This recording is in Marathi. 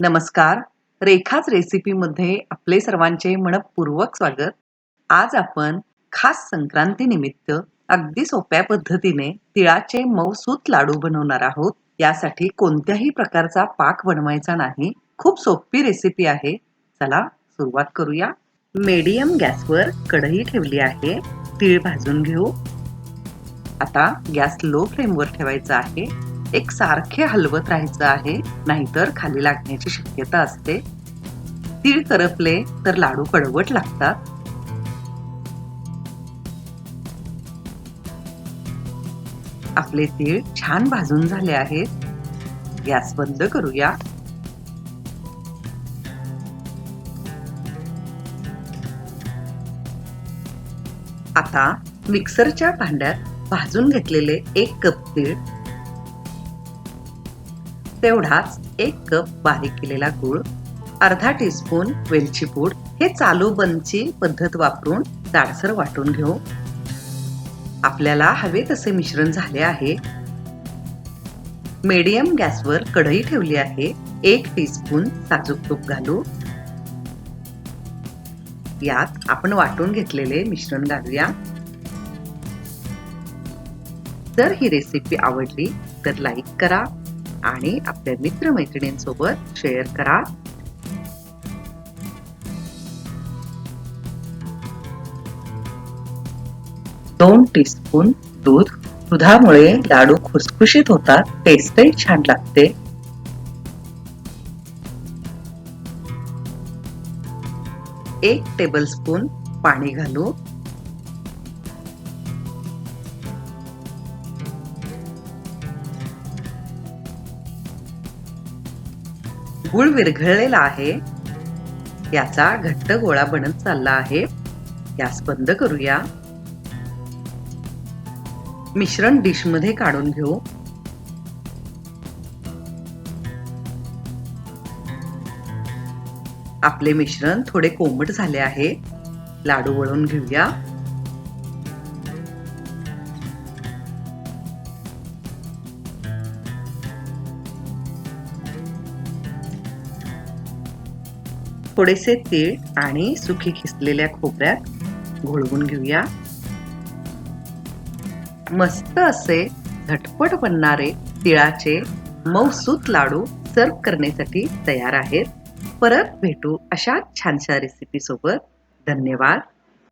नमस्कार. रेखाच रेसिपीमध्ये आपले सर्वांचे मनपूर्वक स्वागत. आज आपण खास संक्रांतीनिमित्त अगदी सोप्या पद्धतीने तिळाचे मऊसूत लाडू बनवणार आहोत. यासाठी कोणत्याही प्रकारचा पाक बनवायचा नाही. खूप सोपी रेसिपी आहे. चला सुरुवात करूया. मेडियम गॅसवर कढई ठेवली आहे. तीळ भाजून घेऊ. आता गॅस लो फ्लेमवर ठेवायचा आहे. एक सारखे हलवत राहायचं आहे नाहीतर खाली लागण्याची शक्यता असते. तीळ करपले तर लाडू कडवट लागतात. आपले तीळ छान भाजून झाले आहेत. गॅस बंद करूया. आता मिक्सरच्या भांड्यात भाजून घेतलेले एक कप तीळ तेवढाच एक कप बारीक केलेला गूळ अर्धा टीस्पून वेलची पूड हे चालू बनची पद्धत वापरून जाडसर वाटून घेऊ. आपल्याला हवे तसे मिश्रण झाले आहे. मीडियम गॅसवर कढई ठेवली आहे. एक टीस्पून साजूक तूप घालू. यात आपण वाटून घेतलेले मिश्रण घालूया. जर ही रेसिपी आवडली तर लाईक करा. आणि आपल्या मित्रमैत्रिणींसोबत शेअर करा. दोन टीस्पून दूध. दुधामुळे लाडू खुसखुशीत होतात टेस्टही छान लागते. एक टेबलस्पून पाणी घालू. गुळ विरघळलेला आहे. याचा घट्ट गोळा बनत चालला आहे. गॅस बंद करूया. मिश्रण डिशमध्ये काढून घेऊ. आपले मिश्रण थोडे कोमट झाले आहे. लाडू वळून घेऊया. थोडेसे तीळ आणि सुखी खिसलेल्या खोबऱ्यात घोळवून घेऊया. मस्त असे झटपट बनणारे तिळाचे मऊसूत लाडू सर्व करण्यासाठी तयार आहेत. परत भेटू अशा छानशा रेसिपी सोबत. धन्यवाद.